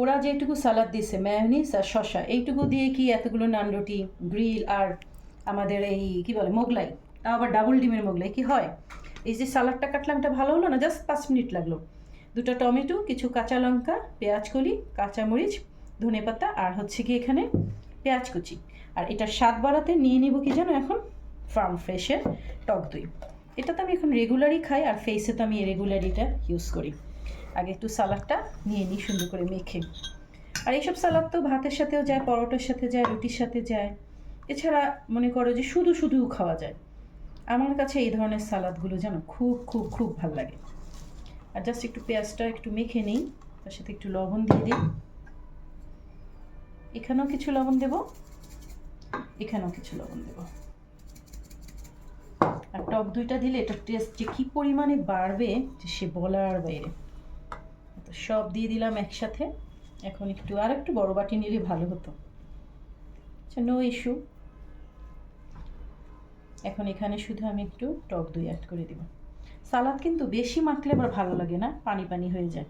ওরা যেটুকু সালাদ দিছে ম্যায়োনিজ আর শসা, এইটুকু দিয়ে কি এতগুলো নান রুটি, গ্রিল আর আমাদের এই কি বলে, মোগলাই? তাও আবার ডাবল ডিমের মোগলাই, কি হয়? এই যে সালাদটা কাটলাম, এটা ভালো হলো না? জাস্ট পাঁচ মিনিট লাগল। দুটো টমেটো, কিছু কাঁচা লঙ্কা, পেঁয়াজ কলি কাঁচামরিচ ধনে পাতা আর হচ্ছে কি এখানে পেঁয়াজ কুচি। আর এটা স্বাদ বাড়াতে নিয়ে নিব কি জানো এখন? ফার্ম ফ্রেশের টক দই। এটা তো আমি এখন রেগুলারই খাই, আর ফেসে তো আমি রেগুলারই এটা ইউজ করি। আগে একটু সালাডটা নিয়ে নিই সুন্দর করে মেখে। আর এইসব সালাদ তো ভাতের সাথেও যায়, পরোটার সাথে যায়, রুটির সাথে যায়। এছাড়া মনে করো যে শুধু শুধুও খাওয়া যায়। আমার কাছে এই ধরনের সালাদগুলো যেন খুব খুব খুব ভালো লাগে। আর জাস্ট একটু পেঁয়াজটা একটু মেখে নিই, তার সাথে একটু লবণ দিয়ে দিই। এখানেও কিছু লবণ দেব, এখানেও কিছু লবণ দেব। আর টক দুইটা দিলে এটা টেস্ট যে কী পরিমাণে বাড়বে যে সে বলার বাইরে। সব দিয়ে দিলাম একসাথে। এখন একটু আর একটু বড় বাটি নিলে ভালো হতো। আচ্ছা নো ইস্যু এখন এখানে শুধু আমি একটু টক দই অ্যাড করে দিব। সালাদ কিন্তু বেশি মাখলে আবার ভালো লাগে না, পানি পানি হয়ে যায়।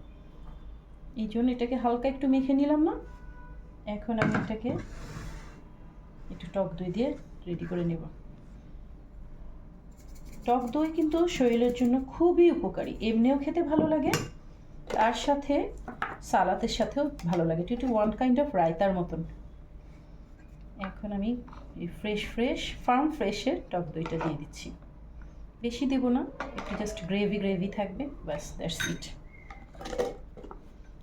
এই জন্য এটাকে হালকা একটু মেখে নিলাম না। এখন আমি এটাকে একটু টক দই দিয়ে রেডি করে নেব। টক দই কিন্তু শরীরের জন্য খুবই উপকারী। এমনিও খেতে ভালো লাগে তার সাথে, সালাতের সাথেও ভালো লাগে। এটি ওয়ান কাইন্ড অফ রায়তার মতন। এখন আমি ফ্রেশ ফ্রেশ ফার্ম ফ্রেশের টক দইটা দিয়ে দিচ্ছি। বেশি দেব না, একটু জাস্ট গ্রেভি গ্রেভি থাকবে, ব্যাস দ্যাটস ইট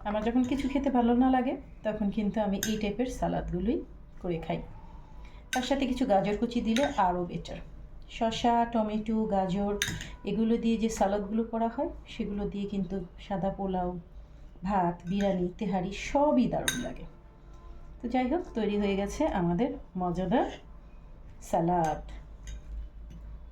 আমার যখন কিছু খেতে ভালো না লাগে, তখন কিন্তু আমি এই টাইপের সালাদগুলোই করে খাই। তার সাথে কিছু গাজর কুচি দিলে আরও বেটার শসা, টমেটো, গাজর, এগুলো দিয়ে যে সালাদগুলো করা হয়, সেগুলো দিয়ে কিন্তু সাদা পোলাও, ভাত, বিরিয়ানি, তেহারি সবই দারুণ লাগে। তো যাই হোক, তৈরি হয়ে গেছে আমাদের মজাদার সালাদ।